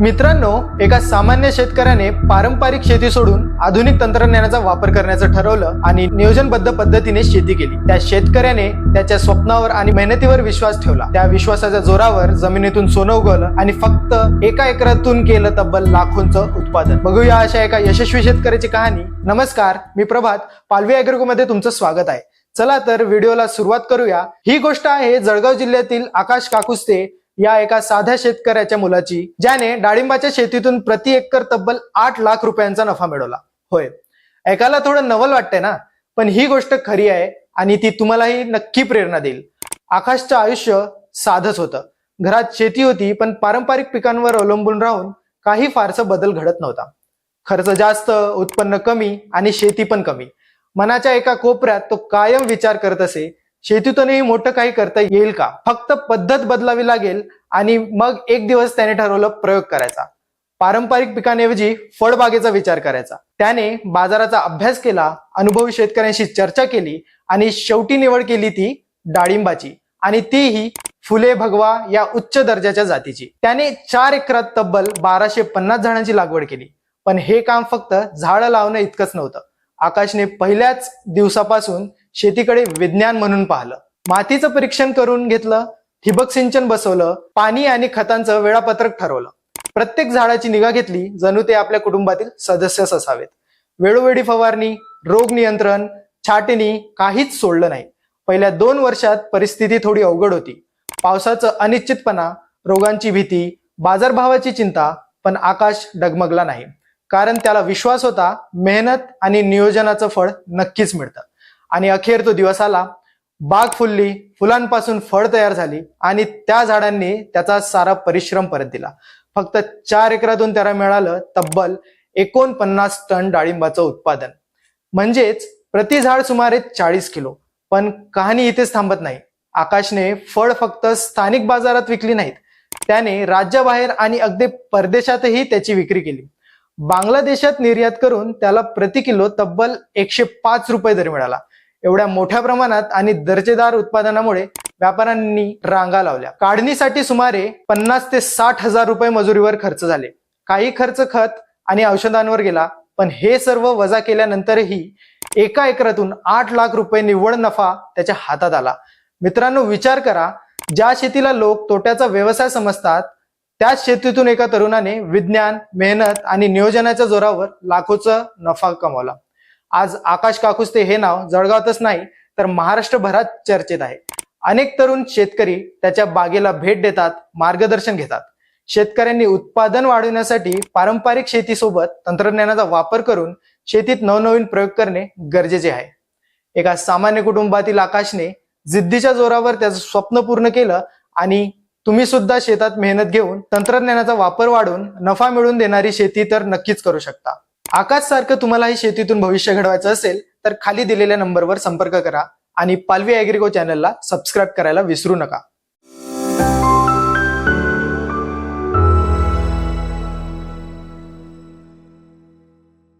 मित्रांनो एका सामान्य शेतकऱ्याने पारंपरिक शेती सोडून आधुनिक तंत्रज्ञानाचा वापर करण्याचं ठरवलं आणि नियोजनबद्ध पद्धतीने शेती केली. त्या शेतकऱ्याने त्याच्या स्वप्नावर आणि मेहनतीवर विश्वास ठेवला. त्या विश्वासाच्या जोरावर जमिनीतून सोनं उगवलं आणि फक्त एका एकरातून केलं तब्बल लाखोंचं उत्पादन. बघूया अशा एका यशस्वी शेतकऱ्याची कहाणी. नमस्कार मी प्रभात. पालवी अॅग्रोको मध्ये तुमचं स्वागत आहे. चला तर व्हिडिओला सुरुवात करूया. ही गोष्ट आहे जळगाव जिल्ह्यातील आकाश काकुस्ते या एका साध्या शेतकऱ्याच्या मुलाची ज्याने डाळिंबाच्या शेतीतून प्रति एकर तब्बल आठ लाख रुपयांचा नफा मिळवला. होय. ऐकायला थोडं नवल वाटतंय ना पण ही गोष्ट खरी आहे आणि ती तुम्हालाही नक्की प्रेरणा देईल. आकाशचं आयुष्य साधच होतं. घरात शेती होती पण पारंपरिक पिकांवर अवलंबून राहून काही फारसा बदल घडत नव्हता. खर्च जास्त उत्पन्न कमी आणि शेती पण कमी. मनाच्या एका कोपऱ्यात तो कायम विचार करत असे शेतीतूनही मोठं काही करता येईल का? फक्त पद्धत बदलावी लागेल आणि मग एक दिवस त्याने ठरवलं प्रयोग करायचा. पारंपरिक पिकांऐवजी फळबागेचा विचार करायचा. त्याने बाजाराचा अभ्यास केला अनुभवी शेतकऱ्यांशी चर्चा केली आणि शेवटी निवड केली ती डाळिंबाची. आणि तीही फुले भगवा या उच्च दर्जाच्या जातीची. त्याने चार एकरात तब्बल बाराशे पन्नास झाडांची लागवड केली. पण हे काम फक्त झाडं लावणं इतकंच नव्हतं. आकाशने पहिल्याच दिवसापासून शेतीकडे विज्ञान म्हणून पाहिलं. मातीचं परीक्षण करून घेतलं ठिबक सिंचन बसवलं पाणी आणि खतांचं वेळापत्रक ठरवलं. प्रत्येक झाडाची निगा घेतली जणू ते आपल्या कुटुंबातील सदस्यच असावेत. वेळोवेळी फवारणी रोग नियंत्रण छाटणी काहीच सोडलं नाही. पहिल्या दोन वर्षात परिस्थिती थोडी अवघड होती. पावसाचं अनिश्चितपणा रोगांची भीती बाजारभावाची चिंता पण आकाश डगमगला नाही. कारण त्याला विश्वास होता मेहनत आणि नियोजनाचं फळ नक्कीच मिळतं. आणि अखेर तो दिवस आला. बाग फुलली फुलांपासून फळ तयार झाली आणि त्या झाडांनी त्याचा सारा परिश्रम परत दिला. फक्त चार एकरातून त्याला मिळालं तब्बल एकोणपन्नास टन डाळिंबाचं उत्पादन. म्हणजेच प्रति झाड सुमारे चाळीस किलो. पण कहाणी इथेच थांबत नाही. आकाशने फळ फक्त स्थानिक बाजारात विकली नाहीत. त्याने राज्याबाहेर आणि अगदी परदेशातही त्याची विक्री केली. बांगलादेशात निर्यात करून त्याला प्रति किलो तब्बल एकशे पाच रुपये दर मिळाला. एवढ्या मोठ्या प्रमाणात आणि दर्जेदार उत्पादनामुळे व्यापाऱ्यांनी रांगा लावल्या. काढणीसाठी सुमारे पन्नास ते साठ हजार रुपये मजुरीवर खर्च झाले. काही खर्च खत आणि औषधांवर गेला पण हे सर्व वजा केल्यानंतरही एका एकरातून आठ लाख रुपये निव्वळ नफा त्याच्या हातात आला. मित्रांनो विचार करा ज्या शेतीला लोक तोट्याचा व्यवसाय समजतात त्याच शेतीतून एका तरुणाने विज्ञान मेहनत आणि नियोजनाच्या जोरावर लाखोचा नफा कमावला. आज आकाश काकुस्ते हे नाव जळगावातच नाही तर महाराष्ट्रभरात चर्चेत आहे. अनेक तरुण शेतकरी त्याच्या बागेला भेट देतात मार्गदर्शन घेतात. शेतकऱ्यांनी उत्पादन वाढवण्यासाठी पारंपरिक शेतीसोबत तंत्रज्ञानाचा वापर करून शेतीत नवनवीन प्रयोग करणे गरजेचे आहे. एका सामान्य कुटुंबातील आकाशने जिद्दीच्या जोरावर त्याचं स्वप्न पूर्ण केलं आणि तुम्ही सुद्धा शेतात मेहनत घेऊन तंत्रज्ञानाचा वापर वाढवून नफा मिळवून देणारी शेती तर नक्कीच करू शकता. आकाश सारखं तुम्हालाही शेतीतून भविष्य घडवायचं असेल तर खाली दिलेल्या नंबरवर संपर्क करा आणि पालवी अॅग्रिको चॅनलला सबस्क्राईब करायला विसरू नका.